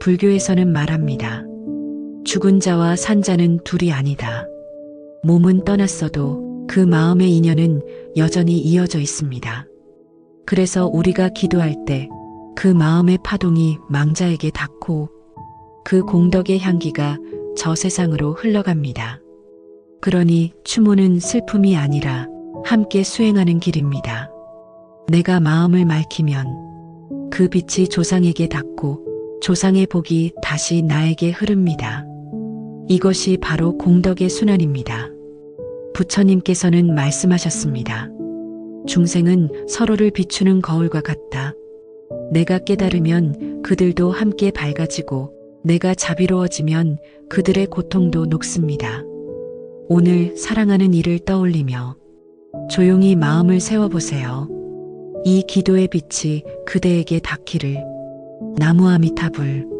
불교에서는 말합니다. 죽은 자와 산 자는 둘이 아니다. 몸은 떠났어도 그 마음의 인연은 여전히 이어져 있습니다. 그래서 우리가 기도할 때 그 마음의 파동이 망자에게 닿고 그 공덕의 향기가 저 세상으로 흘러갑니다. 그러니 추모는 슬픔이 아니라 함께 수행하는 길입니다. 내가 마음을 맑히면 그 빛이 조상에게 닿고 조상의 복이 다시 나에게 흐릅니다. 이것이 바로 공덕의 순환입니다. 부처님께서는 말씀하셨습니다. 중생은 서로를 비추는 거울과 같다. 내가 깨달으면 그들도 함께 밝아지고 내가 자비로워지면 그들의 고통도 녹습니다. 오늘 사랑하는 이를 떠올리며 조용히 마음을 세워보세요. 이 기도의 빛이 그대에게 닿기를. 나무 아미타불